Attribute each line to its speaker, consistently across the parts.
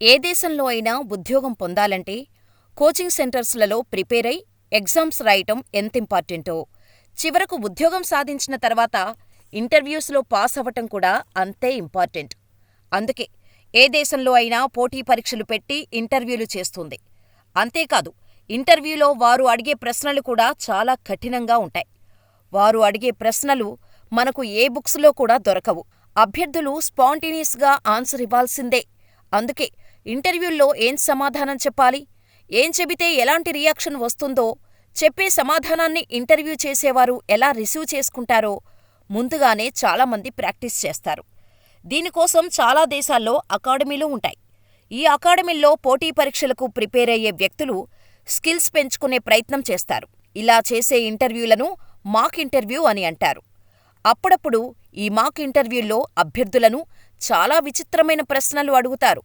Speaker 1: ఏ దేశంలో అయినా ఉద్యోగం పొందాలంటే కోచింగ్ సెంటర్స్లలో ప్రిపేర్ అయి ఎగ్జామ్స్ రాయటం ఎంత ఇంపార్టెంటో చివరకు ఉద్యోగం సాధించిన తర్వాత ఇంటర్వ్యూస్లో పాస్ అవ్వటం కూడా అంతే ఇంపార్టెంట్. అందుకే ఏ దేశంలో అయినా పోటీ పరీక్షలు పెట్టి ఇంటర్వ్యూలు చేస్తుంది. అంతేకాదు ఇంటర్వ్యూలో వారు అడిగే ప్రశ్నలు కూడా చాలా కఠినంగా ఉంటాయి. వారు అడిగే ప్రశ్నలు మనకు ఏ బుక్స్లో కూడా దొరకవు. అభ్యర్థులు స్పాంటేనియస్గా ఆన్సర్ ఇవ్వాల్సిందే. అందుకే ఇంటర్వ్యూల్లో ఏం సమాధానం చెప్పాలి, ఏం చెబితే ఎలాంటి రియాక్షన్ వస్తుందో, చెప్పే సమాధానాన్ని ఇంటర్వ్యూ చేసేవారు ఎలా రిసీవ్ చేసుకుంటారో ముందుగానే చాలామంది ప్రాక్టీస్ చేస్తారు. దీనికోసం చాలా దేశాల్లో అకాడమీలు ఉంటాయి. ఈ అకాడమీల్లో పోటీ పరీక్షలకు ప్రిపేర్ అయ్యే వ్యక్తులు స్కిల్స్ పెంచుకునే ప్రయత్నం చేస్తారు. ఇలా చేసే ఇంటర్వ్యూలను మాక్ ఇంటర్వ్యూ అని అంటారు. అప్పుడప్పుడు ఈ మాక్ ఇంటర్వ్యూల్లో అభ్యర్థులను చాలా విచిత్రమైన ప్రశ్నలు అడుగుతారు.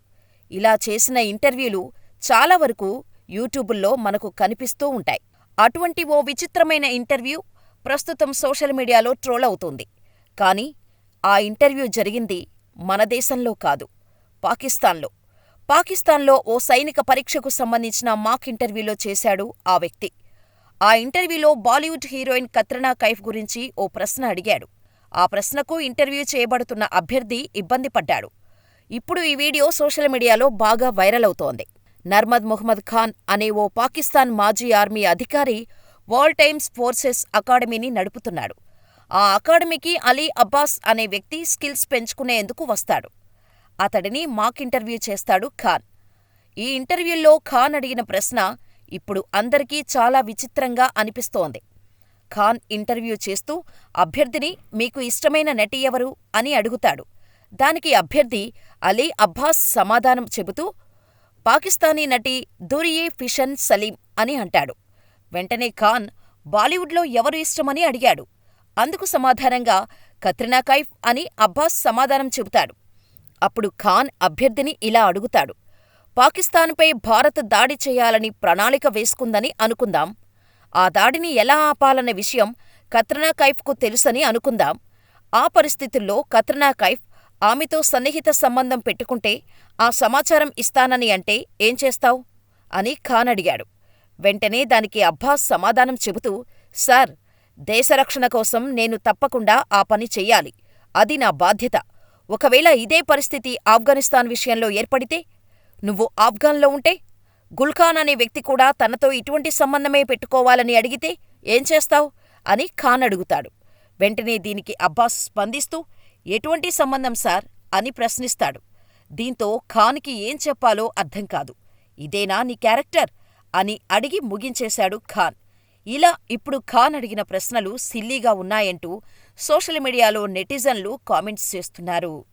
Speaker 1: ఇలా చేసిన ఇంటర్వ్యూలు చాలా వరకు యూట్యూబుల్లో మనకు కనిపిస్తూ ఉంటాయి. అటువంటి ఓ విచిత్రమైన ఇంటర్వ్యూ ప్రస్తుతం సోషల్ మీడియాలో ట్రోల్ అవుతోంది. కానీ ఆ ఇంటర్వ్యూ జరిగింది మన దేశంలో కాదు, పాకిస్తాన్లో. పాకిస్తాన్లో ఓ సైనిక పరీక్షకు సంబంధించిన మాక్ ఇంటర్వ్యూలో చేశాడు ఆ వ్యక్తి. ఆ ఇంటర్వ్యూలో బాలీవుడ్ హీరోయిన్ కత్రినా కైఫ్ గురించి ఓ ప్రశ్న అడిగాడు. ఆ ప్రశ్నకు ఇంటర్వ్యూ చేయబడుతున్న అభ్యర్థి ఇబ్బంది పడ్డాడు. ఇప్పుడు ఈ వీడియో సోషల్ మీడియాలో బాగా వైరల్ అవుతోంది. నర్మద్ ముహమ్మద్ ఖాన్ అనే ఓ పాకిస్తాన్ మాజీ ఆర్మీ అధికారి వాల్ టైమ్స్ ఫోర్సెస్ అకాడమీని నడుపుతున్నాడు. ఆ అకాడమీకి అలీ అబ్బాస్ అనే వ్యక్తి స్కిల్స్ పెంచుకునేందుకు వస్తాడు. అతడిని మాక్ ఇంటర్వ్యూ చేస్తాడు ఖాన్. ఈ ఇంటర్వ్యూల్లో ఖాన్ అడిగిన ప్రశ్న ఇప్పుడు అందరికీ చాలా విచిత్రంగా అనిపిస్తోంది. ఖాన్ ఇంటర్వ్యూ చేస్తూ అభ్యర్థిని మీకు ఇష్టమైన నటి ఎవరు అని అడుగుతాడు. దానికి అభ్యర్థి అలీ అబ్బాస్ సమాధానం చెబుతూ పాకిస్తానీ నటి దురియే ఫిషన్ సలీం అని అంటాడు. వెంటనే ఖాన్ బాలీవుడ్లో ఎవరు ఇష్టమని అడిగాడు. అందుకు సమాధానంగా కత్రినా కైఫ్ అని అబ్బాస్ సమాధానం చెబుతాడు. అప్పుడు ఖాన్ అభ్యర్థిని ఇలా అడుగుతాడు. పాకిస్తాన్పై భారత్ దాడి చేయాలని ప్రణాళిక వేసుకుందని అనుకుందాం. ఆ దాడిని ఎలా ఆపాలన్న విషయం కత్రినా కైఫ్కు తెలుసని అనుకుందాం. ఆ పరిస్థితుల్లో కత్రినా కైఫ్ ఆమెతో సన్నిహిత సంబంధం పెట్టుకుంటే ఆ సమాచారం ఇస్తానని అంటే ఏం చేస్తావ్? అని ఖాన్ అడిగాడు. వెంటనే దానికి అబ్బాస్ సమాధానం చెబుతూ సార్, దేశరక్షణ కోసం నేను తప్పకుండా ఆ పని చెయ్యాలి. అది నా బాధ్యత. ఒకవేళ ఇదే పరిస్థితి ఆఫ్ఘనిస్తాన్ విషయంలో ఏర్పడితే? నువ్వు ఆఫ్ఘన్లో ఉంటే? గుల్ఖాన్ అనే వ్యక్తి కూడా తనతో ఇటువంటి సంబంధమే పెట్టుకోవాలని అడిగితే ఏం చేస్తావ్? అని ఖాన్ అడుగుతాడు. వెంటనే దీనికి అబ్బాస్ స్పందిస్తూ ఎటువంటి సంబంధం సార్? అని ప్రశ్నిస్తాడు. దీంతో ఖాన్కి ఏం చెప్పాలో అర్థం కాదు. ఇదేనా నీ క్యారెక్టర్? అని అడిగి ముగించేశాడు ఖాన్. ఇలా ఇప్పుడు ఖాన్ అడిగిన ప్రశ్నలు సిల్లీగా ఉన్నాయంటూ సోషల్ మీడియాలో నెటిజన్లు కామెంట్స్ చేస్తున్నారు.